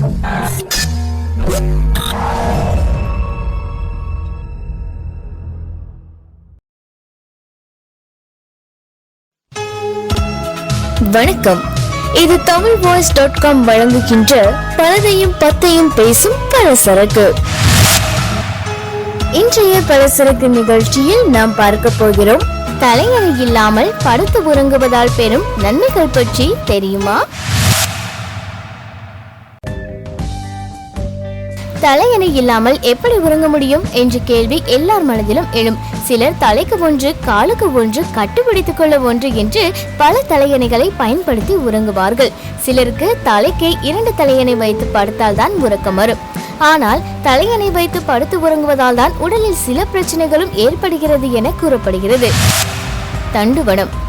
வணக்கம். இது Tamil voice dot com வழங்குகின்ற பலதையும் பத்தையும் பேசும் பலசரக்கு. இன்றைய பலசரக்கு நிகழ்ச்சியில் நாம் பார்க்க போகிறோம் தலையணை இல்லாமல் படுத்து உறங்குவதால் பெறும் நன்மைகள் பற்றி தெரியுமா? தலையணை இல்லாமல் எப்படி உறங்க முடியும் என்ற கேள்வி எல்லார் மனதிலும் எழும். சிலர் தலைக்கு ஒன்று காலுக்கு ஒன்று கட்டுப்பிடித்துக் கொள்ள ஒன்று என்று பல தலையணைகளை பயன்படுத்தி உறங்குவார்கள். சிலருக்கு தலைக்கே இரண்டு தலையணை வைத்து படுத்தால் தான் உறக்கம் வரும். ஆனால் தலையணை வைத்து படுத்து உறங்குவதால் தான் உடலில் சில பிரச்சனைகளும் ஏற்படுகிறது என கூறப்படுகிறது. தண்டுவனம்.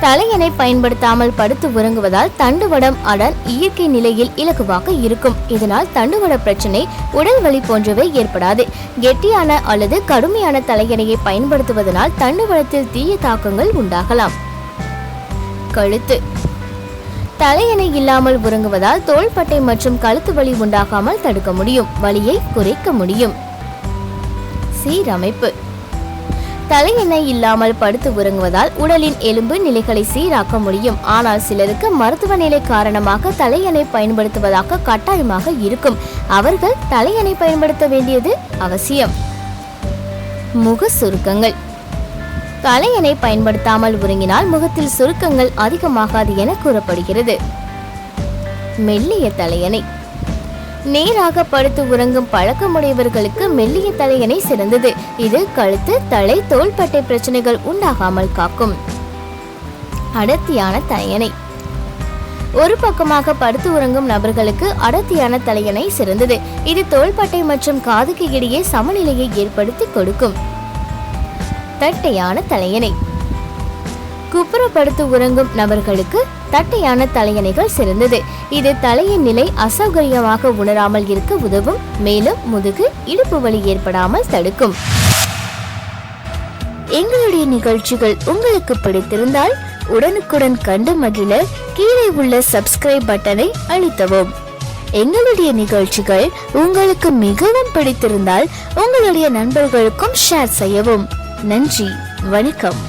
தலையணை பயன்படுத்தாமல் படுத்து உறங்குவதால் தண்டுவடம் அடன் இயற்கை நிலையில் இலகுவாக இருக்கும். இதனால் தண்டுவட பிரச்சனை உடல் வலி போன்றவை ஏற்படாது. கெட்டியான அல்லது கடுமையான தலையணையை பயன்படுத்துவதனால் தண்டுவடத்தில் தீய தாக்கங்கள் உண்டாகலாம். கழுத்து. தலையணை இல்லாமல் உறங்குவதால் தோள்பட்டை மற்றும் கழுத்து வலி உண்டாகாமல் தடுக்க முடியும். வலியை குறைக்க முடியும். சீரமைப்பு. தலையெண்ணெய் இல்லாமல் படுத்து உறங்குவதால் உடலின் எலும்பு நிலைகளை சீராக்க முடியும். ஆனால் சிலருக்கு மருத்துவ நிலை காரணமாக தலையணை பயன்படுத்துவதாக கட்டாயமாக இருக்கும். அவர்கள் தலையணை பயன்படுத்த வேண்டியது அவசியம். முக சுருக்கங்கள். தலையணை பயன்படுத்தாமல் உறங்கினால் முகத்தில் சுருக்கங்கள் அதிகமாகாது என கூறப்படுகிறது. மெல்லிய தலையணை. நேராக படுத்து உறங்கும் பழக்கமுடையவர்களுக்கு மெல்லிய தலையணை சிறந்தது. இது கழுத்து தலை தோள்பட்டை பிரச்சனைகள் உண்டாகாமல் காக்கும். அடர்த்தியான தலையணை. ஒரு பக்கமாக படுத்து உறங்கும் நபர்களுக்கு அடர்த்தியான தலையணை சிறந்தது. இது தோள்பட்டை மற்றும் காதுக்கு இடையே சமநிலையை ஏற்படுத்தி கொடுக்கும். தட்டையான தலையணை. குப்புறப்படுத்து உறங்கும் நபர்களுக்கு தட்டையான தலையணைகள் சிறந்தது. இது தலையின் நிலை அசௌகரியமாக உணராமல் இருக்க உதவும். மேலும் முதுகு இடுப்பு வலி ஏற்படாமல் தடுக்கும். எங்களுடைய நிகழ்ச்சிகள் உங்களுக்கு பிடித்திருந்தால் உடனுக்குடன் கண்டு மகிழ கீழே உள்ள சப்ஸ்கிரைப் பட்டனை அழுத்தவும். எங்களுடைய நிகழ்ச்சிகள் உங்களுக்கு மிகவும் பிடித்திருந்தால் உங்களுடைய நண்பர்களுக்கும் ஷேர் செய்யவும். நன்றி வணக்கம்.